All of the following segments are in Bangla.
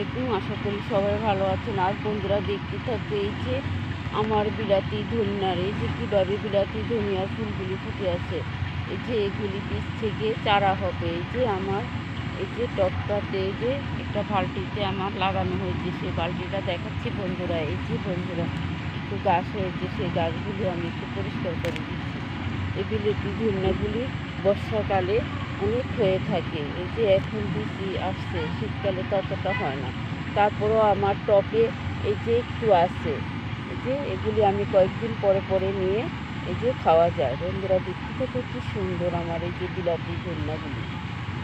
আলাইকুম, আশা করি সবাই ভালো আছেন। আর বন্ধুরা, দেখতে থাকবে এই যে আমার বিলাতি ধনিয়ার, এই যে কীভাবে বিলাতি ধনিয়ার ফুলগুলি ফুটে আছে, এই যে এগুলি বীজ থেকে চারা হবে। এই যে আমার, এই যে টপটাতে এই যে একটা বালতিতে আমার লাগানো হয়েছে, সেই বালতিটা দেখাচ্ছি বন্ধুরা। এই যে বন্ধুরা, একটু গাছ হয়েছে, সেই গাছগুলি আমি একটু পরিষ্কার করে দিচ্ছি। এই বিলাতি ধনিয়াগুলি বর্ষাকালে অনেক হয়ে থাকে। এই যে এখন বৃষ্টি আসছে, শীতকালে ততটা হয় না। তারপরেও আমার টপে এই যে একটু আছে, এই যে এগুলি আমি কয়েকদিন পরে পরে নিয়ে এই যে খাওয়া যায়। বন্ধুরা, দেখতে থেকে কি সুন্দর আমার এই যে বিলাতি ধন্যাগুলি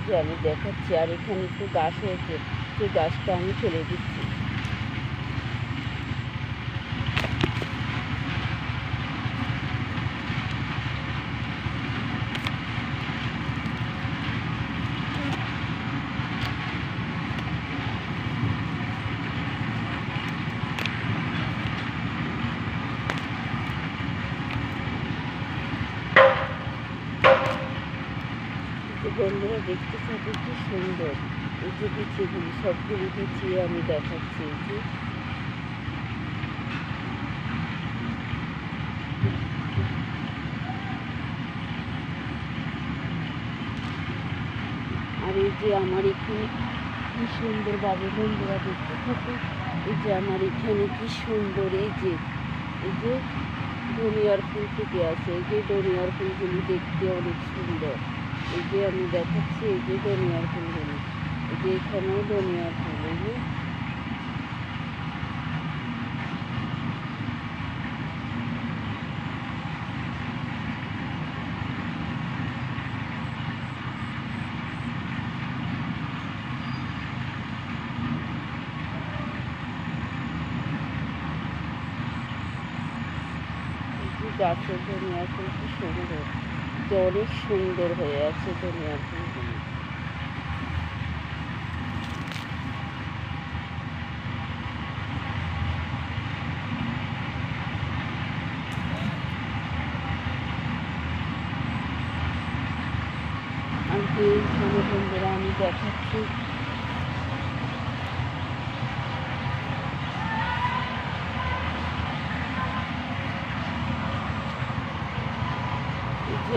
যে আমি দেখাচ্ছি, আর এখানে একটু গাছ হয়েছে, সেই গাছটা আমি ফেলে দিচ্ছি। বন্ধুরা দেখতে থাকে কি সুন্দর। এই যে বিচিগুলি সবগুলি বিছিয়ে আমি দেখাচ্ছি এই যে। আর এই যে আমার এখানে কি সুন্দর সুন্দরভাবে বন্ধুরা দেখতে থাকে। এই যে আমার এখানে কি সুন্দর এই যে এই যে ধনিয়ার ফুল ফুটে আছে। এই যে ধনিয়ার ফুলগুলি দেখতে অনেক সুন্দর। এই যে আমি দেখাচ্ছি এই যে ধনিয়ার ফুলগুলি এই যে এখানেও ধনিয়ার ফুল এই যে এই যে গাছের ধনিয়ার ফুল কি সুন্দর যে অনেক সুন্দর হয়ে আছে ধনিয়া ফুলগুলি আমি দেখাচ্ছি।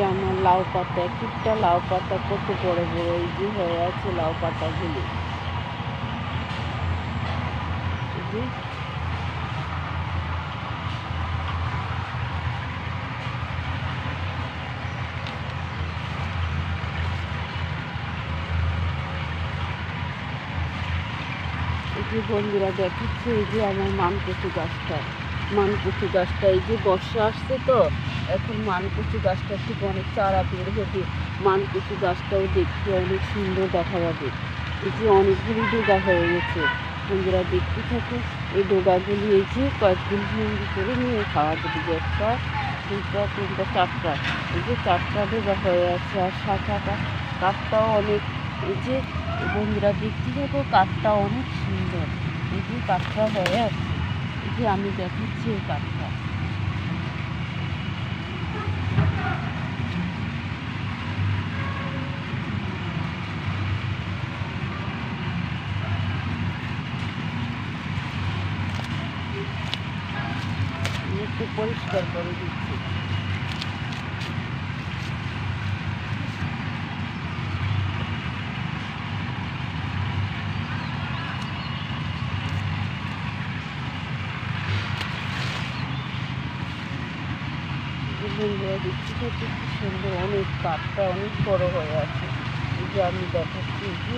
আমার লাউ পাতা এক একটা লাউ পাতা কত বড় বড়, এই যে হয়ে আছে লাউ পাতাগুলি। এই বন্ধুরা দেখাচ্ছে এই যে আমার মানকচু গাছটা। মানকচু গাছটা, এই যে বর্ষা আসছে তো, এখন মানকচু গাছটা থেকে অনেক চারা বের হবে মানকচু গাছটাও দেখতে অনেক সুন্দর দেখা যাবে। এই যে অনেকগুলি ডোগা হয়ে গেছে, বন্ধুরা দেখতে থাকে, এই ডোগাগুলি এই যে কয়েকদিন ভেঙে করে নিয়ে খাওয়া যাবে একটা দুটা তিনটা, চারটা। এই যে চারটা ডোগা হয়ে আছে আর সাত শাখাটা কাঠটাও অনেক, এই যে বন্ধুরা দেখতে থাকো, কাঠটা অনেক সুন্দর। এই যে কাঠটা হয়ে আছে যে আমি দেখাচ্ছি এই কাঠটা একটু পরিষ্কার করে দিচ্ছি। বন্ধুরা দেখতে থাকি, কি সুন্দর, অনেক কাঠটা অনেক বড় হয়ে আছে। এই যে আমি দেখাচ্ছি যে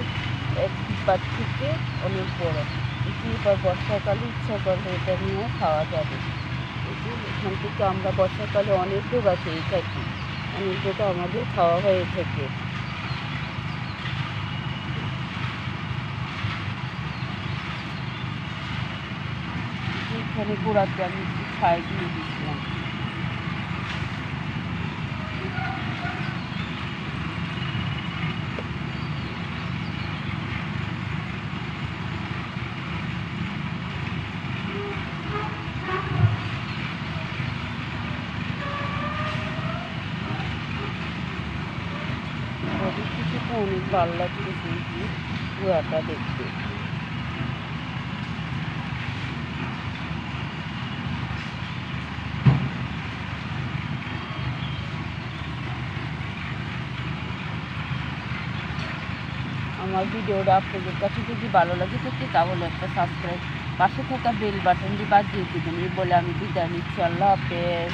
এক পাট থেকে অনেক বড়। যে এবার বর্ষাকালে ইচ্ছা করলে এটা নিয়ে খাওয়া যাবে। এখান থেকে আমরা বর্ষাকালে অনেক ডোগা খেয়ে থাকি, অনেক ডোগা আমাদের খাওয়া হয়ে থাকে। এখানে গোড়াতে আমি একটু ছাই দিয়ে দিচ্ছিলাম অনেক ভালো লাগতেছে কুয়াটা দেখতে। আমার ভিডিওটা আপনাদের কাছে যদি ভালো লাগে থাকে, তাহলে একটা সাবস্ক্রাইব পাশে থাকা বেল বাটনটি বাজিয়ে দেবেন। এই বলে আমি বিদায় নিচ্ছি। আল্লাহ হাফেজ।